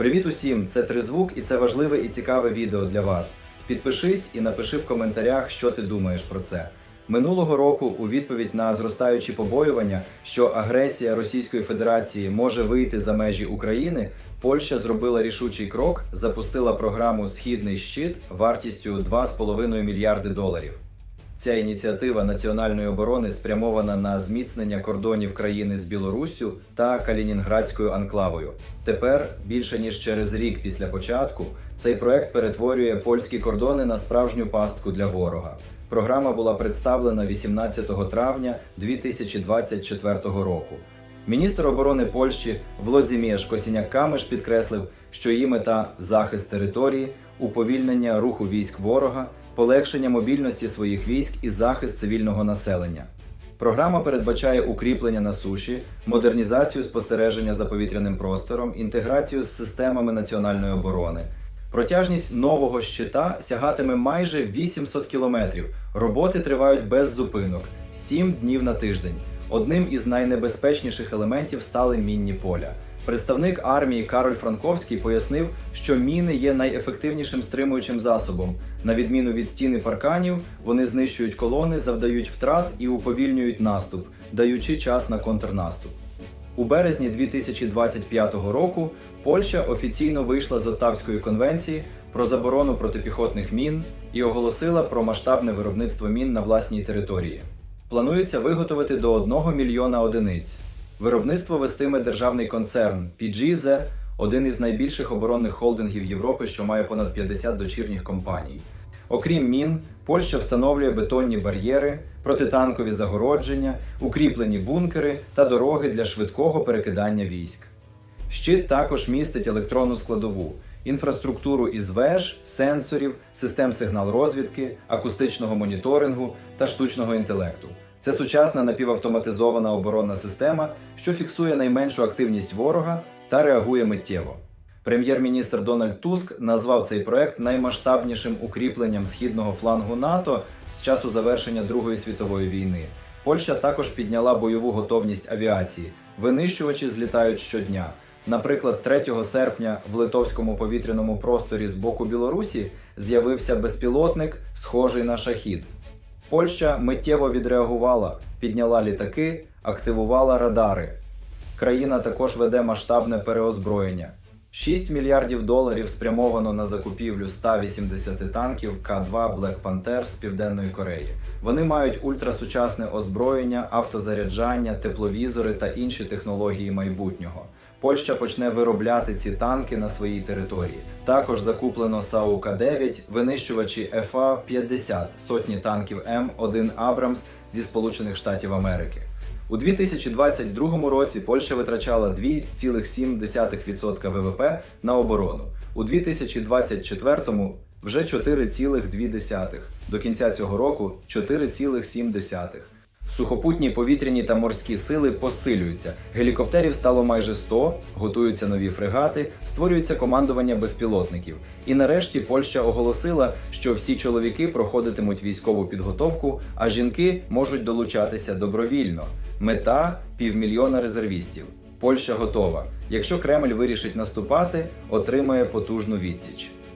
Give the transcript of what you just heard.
Привіт усім! Це Тризвук і це важливе і цікаве відео для вас. Підпишись і напиши в коментарях, що ти думаєш про це. Минулого року, у відповідь на зростаючі побоювання, що агресія Російської Федерації може вийти за межі України, Польща зробила рішучий крок, запустила програму Східний щит вартістю 2,5 мільярди доларів. Ця ініціатива національної оборони спрямована на зміцнення кордонів країни з Білоруссю та Калінінградською анклавою. Тепер, більше ніж через рік після початку, цей проект перетворює польські кордони на справжню пастку для ворога. Програма була представлена 18 травня 2024 року. Міністр оборони Польщі Володимир Косіняк-Камиш підкреслив, що її мета захист території, уповільнення руху військ ворога, полегшення мобільності своїх військ і захист цивільного населення. Програма передбачає укріплення на суші, модернізацію спостереження за повітряним простором, інтеграцію з системами національної оборони. Протяжність нового щита сягатиме майже 800 кілометрів. Роботи тривають без зупинок 7 днів на тиждень. Одним із найнебезпечніших елементів стали мінні поля. Представник армії Кароль Франковський пояснив, що міни є найефективнішим стримуючим засобом. На відміну від стіни парканів, вони знищують колони, завдають втрат і уповільнюють наступ, даючи час на контрнаступ. У березні 2025 року Польща офіційно вийшла з Оттавської конвенції про заборону протипіхотних мін і оголосила про масштабне виробництво мін на власній території. Планується виготовити до 1 мільйона одиниць. Виробництво вестиме державний концерн PGZ, один із найбільших оборонних холдингів Європи, що має понад 50 дочірніх компаній. Окрім мін, Польща встановлює бетонні бар'єри, протитанкові загородження, укріплені бункери та дороги для швидкого перекидання військ. Щит також містить електронну складову, інфраструктуру із веж, сенсорів, систем сигнал розвідки, акустичного моніторингу та штучного інтелекту. Це сучасна напівавтоматизована оборонна система, що фіксує найменшу активність ворога та реагує миттєво. Прем'єр-міністр Дональд Туск назвав цей проект наймасштабнішим укріпленням східного флангу НАТО з часу завершення Другої світової війни. Польща також підняла бойову готовність авіації. Винищувачі злітають щодня. Наприклад, 3 серпня в литовському повітряному просторі з боку Білорусі з'явився безпілотник, схожий на шахід. Польща миттєво відреагувала, підняла літаки, активувала радари. Країна також веде масштабне переозброєння. 6 мільярдів доларів спрямовано на закупівлю 180 танків К2 Black Panther з Південної Кореї. Вони мають ультрасучасне озброєння, автозаряджання, тепловізори та інші технології майбутнього. Польща почне виробляти ці танки на своїй території. Також закуплено САУК-9, винищувачі ФА-50, сотні танків М1 Абрамс зі Сполучених Штатів Америки. У 2022 році Польща витрачала 2,7% ВВП на оборону. У 2024 вже 4,2%. До кінця цього року 4,7%. Сухопутні повітряні та морські сили посилюються. Гелікоптерів стало майже 100, готуються нові фрегати, створюється командування безпілотників. І нарешті Польща оголосила, що всі чоловіки проходитимуть військову підготовку, а жінки можуть долучатися добровільно. Мета півмільйона резервістів. Польща готова. Якщо Кремль вирішить наступати, отримає потужну відсіч.